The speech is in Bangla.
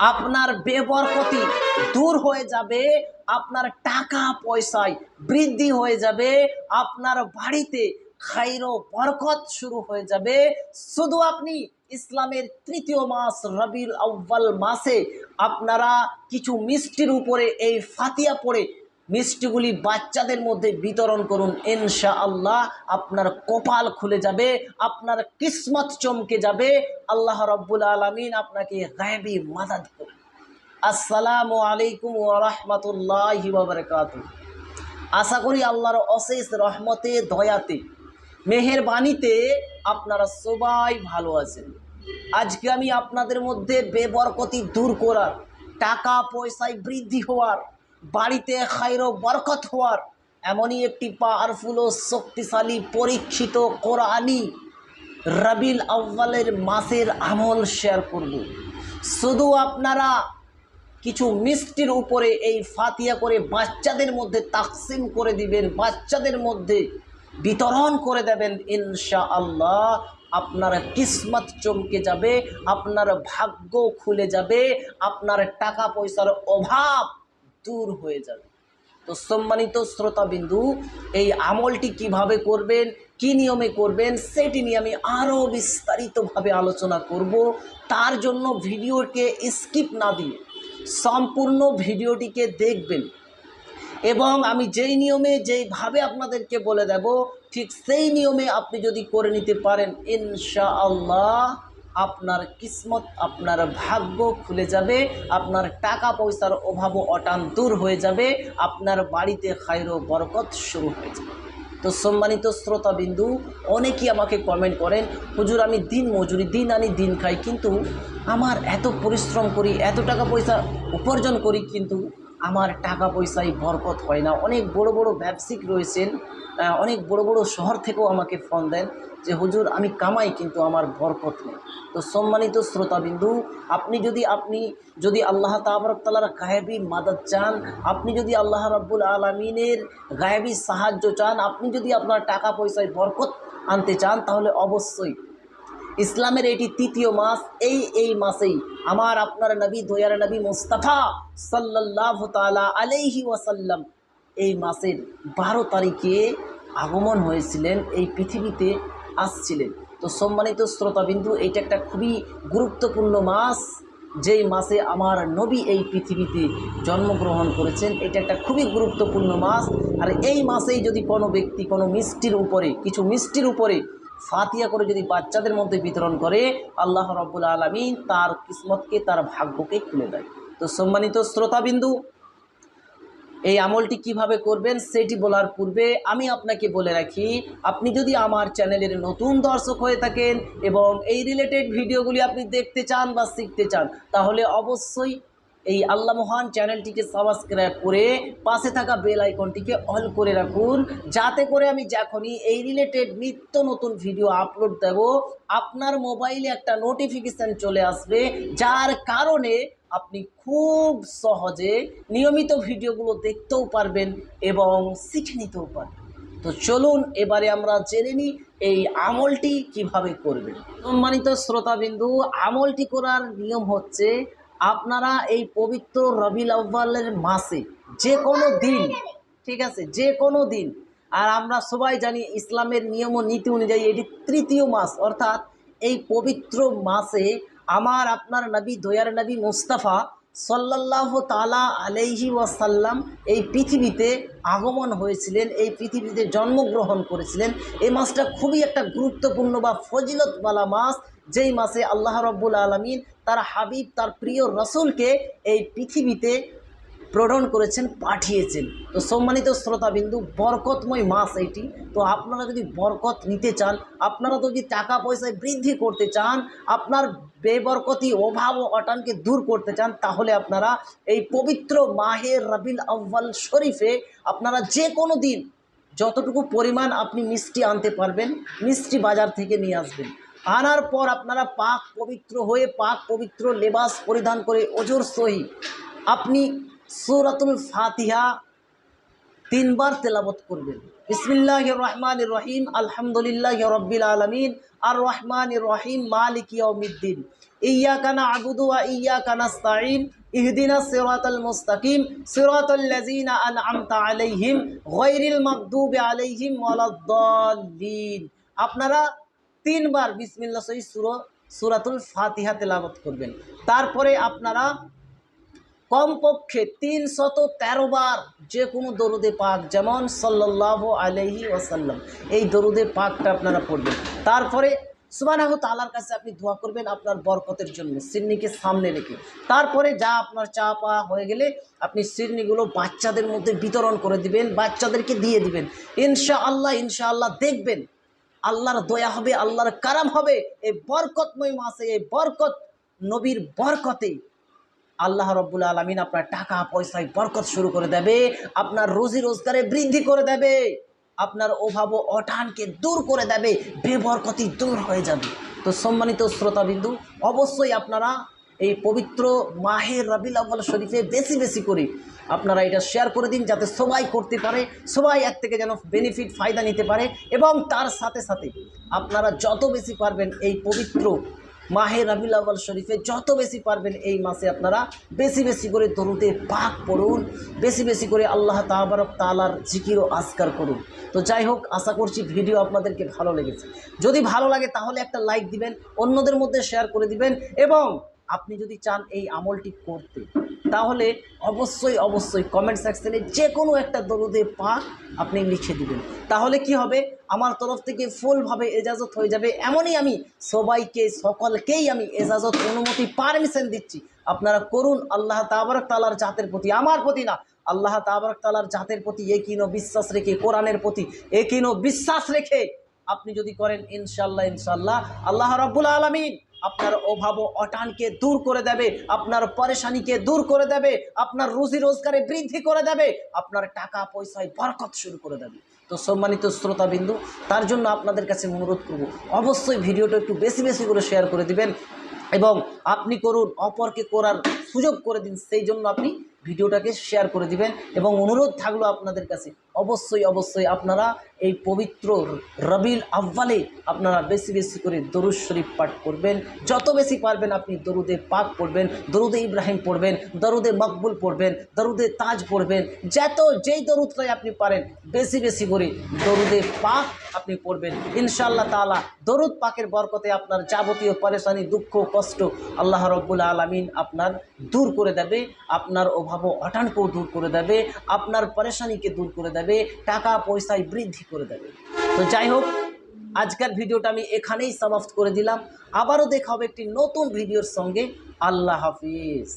আপনার বেবরকতি দূর হয়ে যাবে, আপনার টাকা পয়সায় বৃদ্ধি হয়ে যাবে, আপনার বাড়িতে খাইরো বরকত শুরু হয়ে যাবে। শুধু আপনি ইসলামের তৃতীয় মাস রবিউল আউ্বাল মাসে আপনারা কিছু মিষ্টির উপরে এই ফাতিয়া পড়ে মিষ্টিগুলি বাচ্চাদের মধ্যে বিতরণ করুন ইনশা আল্লাহ আপনার কপাল খুলে যাবে, আপনার কিসমত চমকে যাবে, আল্লাহ রব্বুল আলমিন আপনাকে গায়েবী মাদাদ করুন আসসালামু আলাইকুম ওরহমতুল্লাহ বাবরকাত আশা করি আল্লাহর অশেষ রহমতে, দয়াতে, মেহেরবানিতে আপনারা সবাই ভালো আছেন। আজকে আমি আপনাদের মধ্যে বেবরকতি দূর করার টাকা পয়সায় বৃদ্ধি হওয়ার বাড়িতে খাইর বরকত হওয়ার এমনই একটি পাওয়ারফুল ও শক্তিশালী পরীক্ষিত কোরআনি রবিল আউ্বালের মাসের আমল শেয়ার করব। শুধু আপনারা কিছু মিষ্টির উপরে এই ফাতিয়া করে বাচ্চাদের মধ্যে তাকসিম করে দিবেন, বাচ্চাদের মধ্যে বিতরণ করে দেবেন ইনশা আল্লাহ আপনার কিসমত চমকে যাবে, আপনার ভাগ্য খুলে যাবে, আপনার টাকা পয়সার অভাব দূর হয়ে যাবে। তো সম্মানিত শ্রোতাবিন্দু, এই আমলটি কীভাবে করবেন, কি নিয়মে করবেন, সেটি নিয়ে আমি আরও বিস্তারিতভাবে আলোচনা করব। তার জন্য ভিডিওকে স্কিপ না দিয়ে সম্পূর্ণ ভিডিওটিকে দেখবেন। এবং আমি যেই নিয়মে, যেইভাবে আপনাদেরকে বলে দেব, ঠিক সেই নিয়মে আপনি যদি করে নিতে পারেন ইনশা আল্লাহ আপনার কিসমত, আপনার ভাগ্য খুলে যাবে, আপনার টাকা পয়সার অভাবও অটান দূর হয়ে যাবে, আপনার বাড়িতে খাইর বরকত শুরু হয়ে যাবে। তো সম্মানিত শ্রোতাবিন্দু, অনেকেই আমাকে কমেন্ট করেন, হুজুর, আমি দিন মজুরি, দিন আনি, দিন খাই, কিন্তু আমার এত পরিশ্রম করি, এত টাকা পয়সা উপার্জন করি, কিন্তু আমার টাকা পয়সায় বরকত হয় না। অনেক বড় বড় ব্যবসায়িক রয়েছেন অনেক বড় বড় শহর থেকেও আমাকে ফোন দেন যে, হুজুর, আমি কামাই কিন্তু আমার বরকত নেই। তো সম্মানিত শ্রোতাবিন্দু, আপনি যদি আপনি যদি আল্লাহ তাবরকতালার গায়েবী মাদত চান, আপনি যদি আল্লাহ রাব্বুল আলমিনের গায়েবী সাহায্য চান, আপনি যদি আপনার টাকা পয়সায় বরকত আনতে চান, তাহলে অবশ্যই ইসলামের এটি তৃতীয় মাস, এই এই মাসেই আমার আপনার নবী, দয়ার নবী মুস্তাফা সাল্লাহ তালা আলাইহি ওয়াসাল্লাম এই মাসের বারো তারিখে আগমন হয়েছিলেন, এই পৃথিবীতে আসছিলেন। তো সম্মানিত শ্রোতাবিন্দু, এইটা একটা খুবই গুরুত্বপূর্ণ মাস, যেই মাসে আমার নবী এই পৃথিবীতে জন্মগ্রহণ করেছেন, এটা একটা খুবই গুরুত্বপূর্ণ মাস। আর এই মাসেই যদি কোনো ব্যক্তি কোনো মিষ্টির উপরে, কিছু মিষ্টির উপরে ফাতিয়া করে যদি বাচ্চাদের মধ্যে বিতরণ করে, আল্লাহ রব্বুল আলমিন তার কিসমতকে, তার ভাগ্যকে খুলে দেয়। তো সম্মানিত শ্রোতাবিন্দু, এই আমলটি কীভাবে করবেন সেটি বলার পূর্বে আমি আপনাকে বলে রাখি, আপনি যদি আমার চ্যানেলের নতুন দর্শক হয়ে থাকেন এবং এই রিলেটেড ভিডিওগুলি আপনি দেখতে চান বা শিখতে চান, তাহলে অবশ্যই এই আল্লাহ মহান চ্যানেলটিকে সাবস্ক্রাইব করে পাশে থাকা বেল আইকনটিকে অল করে রাখুন। যাতে করে আমি যখনই এই রিলেটেড নিত্য নতুন ভিডিও আপলোড দেব, আপনার মোবাইলে একটা নোটিফিকেশান চলে আসবে, যার কারণে আপনি খুব সহজে নিয়মিত ভিডিওগুলো দেখতেও পারবেন এবং শিখে নিতেও পারবেন। তো চলুন এবারে আমরা জেনে নিই এই আমলটি কীভাবে করবেন। সম্মানিত শ্রোতাবিন্দু, আমলটি করার নিয়ম হচ্ছে আপনারা এই পবিত্র রবিল আব্বালের মাসে যে কোনো দিন, ঠিক আছে, যে কোনো দিন, আর আমরা সবাই জানি ইসলামের নিয়ম ও নীতি অনুযায়ী এটি তৃতীয় মাস, অর্থাৎ এই পবিত্র মাসে আমার, আপনার নবী, দয়ার নবী মুস্তাফা সাল্লাহ তালা আলাইহি ওয়াসাল্লাম এই পৃথিবীতে আগমন হয়েছিলেন, এই পৃথিবীতে জন্মগ্রহণ করেছিলেন। এই মাসটা খুবই একটা গুরুত্বপূর্ণ বা ফজিলতওয়ালা মাস। যেই মাসে আল্লাহ রব্বুল আলমিন তার হাবিব, তার প্রিয় রসুলকে এই পৃথিবীতে প্রেরণ করেছেন, পাঠিয়েছেন। তো সম্মানিত শ্রোতাবিন্দু, বরকতময় মাস এটি। তো আপনারা যদি বরকত নিতে চান, আপনারা যদি টাকা পয়সায় বৃদ্ধি করতে চান, আপনার বেবরকতি অভাব ও অটানকে দূর করতে চান, তাহলে আপনারা এই পবিত্র মাহের রবিল আউ্বাল শরীফে আপনারা যে কোনো দিন যতটুকু পরিমাণ আপনি মিষ্টি আনতে পারবেন, মিষ্টি বাজার থেকে নিয়ে আসবেন। আনার পর আপনারা পাক পবিত্র হয়ে পাক পবিত্র লেবাস পরিধান করে ওজোর সহি। আপনি সূরাতুল ফাতিহা তিনবার তেলাবত করবেন। বিসমিল্লাহ রহমান রহিম, আলহামদুলিল্লাহ রব্বিল আলমিন, আর রহমান রহিম, মালিক ইয়মিদ্দিন ইয়া কানা না'বুদু ইয়া কানা নাস্তাঈন, ইহদিনা সিরাতাল মুস্তাকিম, সিরাতাল লাযিনা আন'আমতা আলাইহিম, গায়রিল মাগদুবি আলাইহিম ওয়ালাদ-দাল্লিন। আপনারা তিনবার বিসমিল্লা সহি সূরা, সুরাতুল ফাতিহা তেলাওয়াত করবেন। তারপরে আপনারা কমপক্ষে তিন শত তেরো বার যে কোনো দরুদে পাক, যেমন সাল্লাহ আলহি ওয়াসাল্লাম, এই দরুদে পাকটা আপনারা পড়বেন। তারপরে সুবানাহ তালার কাছে আপনি দোয়া করবেন আপনার বরকতের জন্য, সিন্নিকে সামনে রেখে। তারপরে যা আপনার চা পাওয়া হয়ে গেলে আপনি সিন্নিগুলো বাচ্চাদের মধ্যে বিতরণ করে দিবেন, বাচ্চাদেরকে দিয়ে দিবেন। ইনশা আল্লাহ ইনশা আল্লাহ দেখবেন আল্লাহর দয়া হবে, আল্লাহর কারাম হবে, এই বরকতময় মাসে, এই বরকত, নবীর বরকতে আল্লাহ রব্বুল আলমিন আপনার টাকা, পয়সায় বরকত শুরু করে দেবে, আপনার রোজি রোজগারে বৃদ্ধি করে দেবে, আপনার অভাব অটানকে দূর করে দেবে, বেবরকতি দূর হয়ে যাবে। তো সম্মানিত শ্রোতাবিন্দু, অবশ্যই আপনারা এই পবিত্র মাহের রবিল আব্বাল শরীফে বেশি বেশি করে আপনারা এটা শেয়ার করে দিন যাতে সবাই করতে পারে, সবাই এক থেকে যেন বেনিফিট ফায়দা নিতে পারে এবং তার সাথে সাথে আপনারা যত বেশি পারবেন এই পবিত্র মাহে রাবিল আউ্বাল শরীফে যত বেশি পারবেন এই মাসে আপনারা বেশি বেশি করে দরুদে পাক পড়ুন, বেশি বেশি করে আল্লাহ তাবারক তালার জিকির ও আজকার করুন। তো যাই হোক, আশা করছি ভিডিও আপনাদেরকে ভালো লেগেছে। যদি ভালো লাগে তাহলে একটা লাইক দিবেন, অন্যদের মধ্যে শেয়ার করে দিবেন এবং আপনি যদি চান এই আমলটি করতে, তাহলে অবশ্যই অবশ্যই কমেন্ট সেকশনে যে কোনো একটা দরুদে পাক আপনি লিখে দিবেন। তাহলে কি হবে? আমার তরফ থেকে ফুলভাবে এজাজত হয়ে যাবে। এমনই আমি সবাইকে, সকলকেই আমি এজাজত অনুমতি পারমিশন দিচ্ছি। আপনারা করুন, আল্লাহ তাবারক তালার জাতের প্রতি, আমার প্রতি না, আল্লাহ তাবারক তালার জাতের প্রতি একিনো বিশ্বাস রেখে, কোরআনের প্রতি একিনো বিশ্বাস রেখে আপনি যদি করেন ইনশাল্লাহ ইনশাল্লাহ আল্লাহ রাব্বুল আলমিন। আপনার অভাব অটানকে দূর করে দেবে, আপনার পরেশানিকে দূর করে দেবে, আপনার রুজি রোজগারে বৃদ্ধি করে দেবে, আপনার টাকা পয়সায় বরকত শুরু করে দেবে। তো সম্মানিত শ্রোতাবিন্দু, তার জন্য আপনাদের কাছে অনুরোধ করব, অবশ্যই ভিডিওটা একটু বেশি বেশি করে শেয়ার করে দিবেন এবং আপনি করুন, অপরকে করার সুযোগ করে দিন, সেই জন্য আপনি ভিডিওটাকে শেয়ার করে দিবেন এবং অনুরোধ থাকল আপনাদের কাছে। অবশ্যই অবশ্যই আপনারা এই পবিত্র রবিল আব্বালে আপনারা বেশি বেশি করে দরুদ শরীফ পাঠ করবেন। যত বেশি পারবেন আপনি দরুদে পাক পড়বেন, দরুদে ইব্রাহিম পড়বেন, দরুদে মকবুল পড়বেন, দরুদে তাজ পড়বেন, যত, যেই দরুদটাই আপনি পারেন, বেশি বেশি করে দরুদে পাক আপনি পড়বেন। ইনশাআল্লাহ তাআলা দরুদ পাকের বরকতে আপনার যাবতীয় পরেশানি, দুঃখ, কষ্ট আল্লাহ রব্বুল আলমিন আপনার দূর করে দেবে, আপনার অভাব অটানকেও দূর করে দেবে, আপনার পরেশানিকে দূর করে দেবে টাকা পয়সায় বৃদ্ধি করে দেবে। তো যাই হোক, আজকের ভিডিওটা আমি এখানেই সমাপ্ত করে দিলাম। আবারও দেখা হবে একটি নতুন ভিডিওর সঙ্গে। আল্লাহ হাফিজ।